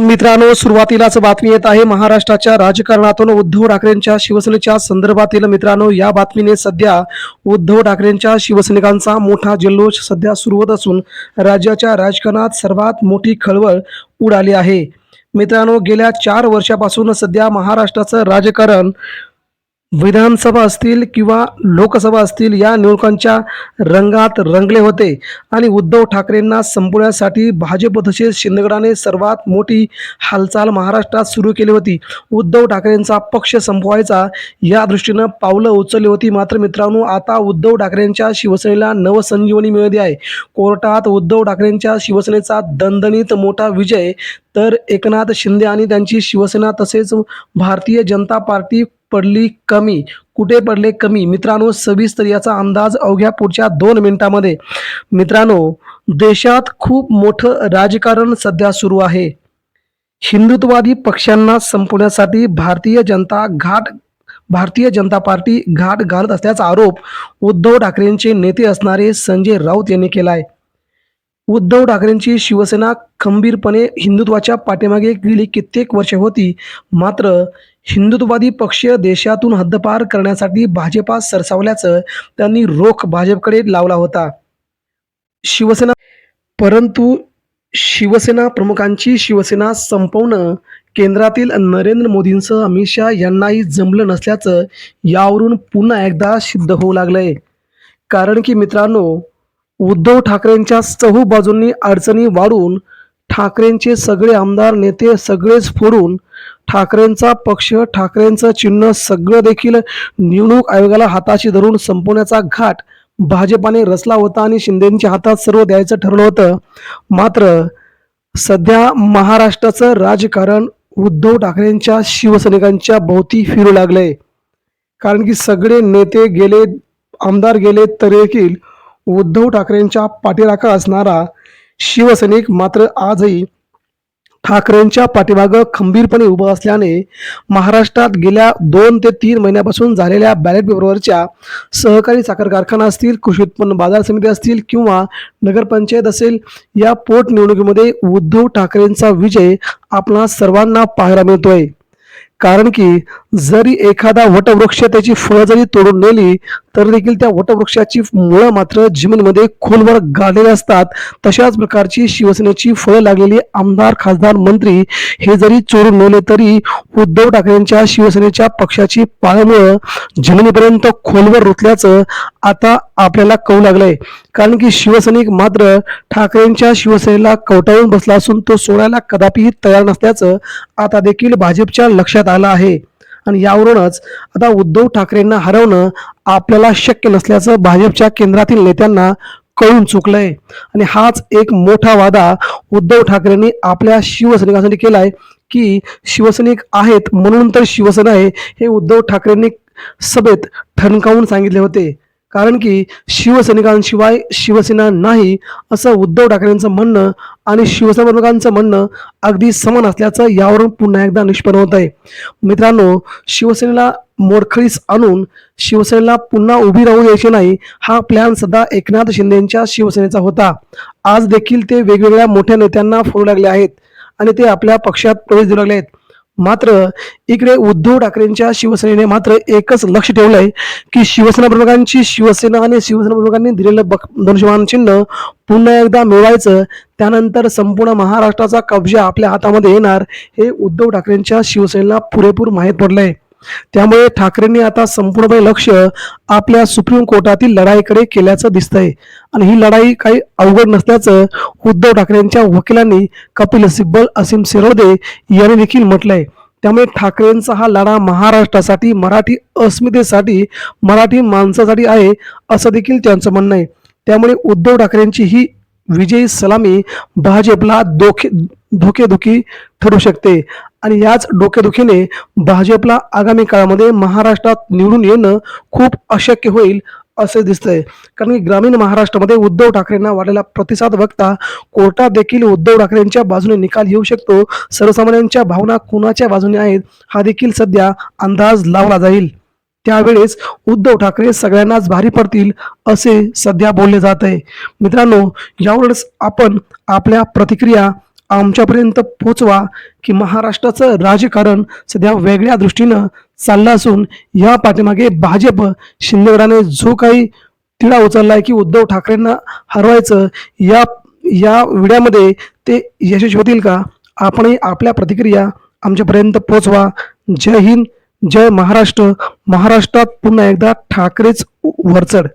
मित्रांनो सुरुवातीलाच बातमी येत आहे महाराष्ट्राच्या राजकारणातून उद्धव ठाकरेंच्या शिवसेनेच्या संदर्भातील मित्रांनो या बातमीने सध्या उद्धव ठाकरेंच्या शिवसैनिकांचा मोठा जल्लोष सध्या सुरू होत असून राज्याच्या राजकारणात सर्वात मोठी खळबळ उडाली आहे. मित्रांनो गेल्या चार वर्षापासून सध्या महाराष्ट्राचं राजकारण विधानसभा असतील किंवा लोकसभा असतील या निवडणुकांच्या रंगात रंगले होते. आणि उद्धव ठाकरेंना संपवण्यासाठी भाजप तसेच शिंदेगडाने सर्वात मोठी हालचाल महाराष्ट्रात सुरू केली होती. उद्धव ठाकरेंचा पक्ष संपवायचा या दृष्टीनं पावलं उचलली होती. मात्र मित्रांनो आता उद्धव ठाकरेंच्या शिवसेनेला नवसंजीवनी मिळाली आहे. कोर्टात उद्धव ठाकरेंच्या शिवसेनेचा दणदणीत मोठा विजय तर एकनाथ शिंदे आणि त्यांची शिवसेना तसेच भारतीय जनता पार्टी पडली कमी. कुठे पडले कमी? मित्रांनो सविस्तर याचा अंदाज अवघ्या पुढच्या दोन मिनिटांमध्ये. मित्रांनो देशात खूप मोठं राजकारण सध्या सुरू आहे. हिंदुत्ववादी पक्षांना संपवण्यासाठी भारतीय जनता घाट भारतीय जनता पार्टी घाट घालत असल्याचा आरोप उद्धव ठाकरेंचे नेते असणारे संजय राऊत यांनी केला आहे उद्धव ठाकरेंची शिवसेना खंबीरपणे हिंदुत्वाच्या पाठीमागे गेली कित्येक वर्षे होती. मात्र हिंदुत्ववादी पक्ष देशातून हद्दपार करण्यासाठी भाजपा सरसावल्याचं त्यांनी रोख भाजपकडे लावला होता. शिवसेना परंतु शिवसेना प्रमुखांची शिवसेना संपवणं केंद्रातील नरेंद्र मोदींसह अमित शहा यांनाही जमलं नसल्याचं यावरून पुन्हा एकदा सिद्ध होऊ लागलंय. कारण की मित्रांनो उद्धव ठाकरेंच्या चहू बाजूंनी अडचणी वाढून ठाकरेंचे सगळे आमदार नेते सगळेच फोडून ठाकरेंचा पक्ष ठाकरेंचं चिन्ह सगळं देखील निवडणूक आयोगाला हाताशी धरून संपवण्याचा घाट भाजपाने रचला होता आणि शिंदेच्या हातात सर्व द्यायचं ठरलं होतं. मात्र सध्या महाराष्ट्राचं राजकारण उद्धव ठाकरेंच्या शिवसैनिकांच्या भोवती फिरू लागलंय. कारण की सगळे नेते गेले आमदार गेले तरी देखील उद्धव ठाकरेंच्या पाठीराखा असणारा शिवसैनिक मात्र आजही ठाकरेंच्या पाठीमागं खंबीरपणे उभं असल्याने महाराष्ट्रात गेल्या दोन ते तीन महिन्यापासून झालेल्या बॅलेट पेपरवरच्या सहकारी साखर कारखाना असतील कृषी उत्पन्न बाजार समिती असतील किंवा नगरपंचायत असेल या पोटनिवडणुकीमध्ये उद्धव ठाकरेंचा विजय आपणा सर्वांना पाहायला मिळतोय. कारण की जरी एखादा वटवृक्ष त्याची फळं जरी तोडून नेली तर देखील त्या वटवृक्षाची मुळं मात्र जमिनीमध्ये खोलवर गाडलेली असतात. तशाच प्रकारची शिवसेनेची फळं लागलेली आमदार खासदार मंत्री हे जरी चोरून नेले तरी उद्धव ठाकरेंच्या शिवसेनेच्या पक्षाची पाळमुळं जमिनीपर्यंत खोलवर रुतल्याचं आता आपल्याला कळू लागलंय. कारण की शिवसैनिक मात्र ठाकरेंच्या शिवसेनेला कवटाळून बसला असून तो सोडायला कदापिही तयार नसल्याचं आता देखील भाजपच्या लक्षात आलं आहे. आणि यावरूनच आता उद्धव ठाकरेंना हरवणं आपल्याला शक्य नसल्याचं भाजपच्या केंद्रातील नेत्यांना कळून चुकलंय. आणि हाच एक मोठा वादा उद्धव ठाकरेंनी आपल्या शिवसैनिकांसाठी केलाय की शिवसैनिक आहेत म्हणून तर शिवसेना आहे हे उद्धव ठाकरेंनी सभेत ठणकावून सांगितले होते. कारण की शिवसैनिकांशिवाय शिवसेना नाही असं उद्धव ठाकरेंचं म्हणणं आणि शिवसमर्थकांचं म्हणणं अगदी समान असल्याचं यावरून पुन्हा एकदा निष्पन्न होत आहे. मित्रांनो शिवसेनेला मोडखळीस आणून शिवसेनेला पुन्हा उभी राहू द्यायची नाही हा प्लॅन सध्या एकनाथ शिंदेच्या शिवसेनेचा होता. आज देखील ते वेगवेगळ्या मोठ्या नेत्यांना फोडू लागले आहेत आणि ते आपल्या पक्षात प्रवेश देऊ लागले आहेत. मात्र इकडे उद्धव ठाकरेंच्या शिवसेनेने मात्र एकच लक्ष ठेवलंय की शिवसेना प्रमुखांची शिवसेना आणि शिवसेना प्रमुखांनी दिलेलं बक धनुष्यमान चिन्ह पुन्हा एकदा मिळवायचं त्यानंतर संपूर्ण महाराष्ट्राचा कब्जा आपल्या हातामध्ये येणार हे उद्धव ठाकरेंच्या शिवसेनेला पुरेपूर माहीत पडलंय. त्यामुळे ठाकरेंनी आता संपूर्णपणे लक्ष आपल्या सुप्रीम कोर्टातील लढाईकडे केल्याचं दिसतंय. आणि ही लढाई काही अवघड नसल्याचं उद्धव ठाकरेंच्या वकिलांनी कपिल सिब्बल असीम सिरोदे यांनी देखील म्हटलंय. त्यामुळे ठाकरेंचा हा लढा महाराष्ट्रासाठी मराठी अस्मितेसाठी मराठी माणसासाठी आहे असं देखील त्यांचं म्हणणं आहे. त्यामुळे उद्धव ठाकरेंची ही विजयी सलामी भाजपला धोके धोकेधुकी ठरू शकते. आणि याच डोकेदुखीने भाजपला आगामी काळामध्ये महाराष्ट्रात निवडून येणं खूप अशक्य होईल असे दिसतंय. कारण की ग्रामीण महाराष्ट्रामध्ये उद्धव ठाकरेंना वाढलेला प्रतिसाद बघता कोर्टात देखील उद्धव ठाकरेंच्या बाजूने निकाल येऊ शकतो. सर्वसामान्यांच्या भावना कुणाच्या बाजूने आहेत हा देखील सध्या अंदाज लावला जाईल. त्यावेळेस उद्धव ठाकरे सगळ्यांनाच भारी पडतील असे सध्या बोलले जात आहे मित्रांनो यावरच आपण आपल्या प्रतिक्रिया आमच्यापर्यंत पोचवा की महाराष्ट्राचं राजकारण सध्या वेगळ्या दृष्टीनं चाललं असून या पाठीमागे भाजप शिंदेगडाने जो काही तिढा उचललाय की उद्धव ठाकरेंना हरवायचं या या विड्यामध्ये ते यशस्वी होतील का? आपणही आपल्या प्रतिक्रिया आमच्यापर्यंत पोचवा. जय हिंद जय महाराष्ट्र. महाराष्ट्रात पुन्हा एकदा ठाकरेच वरचढ.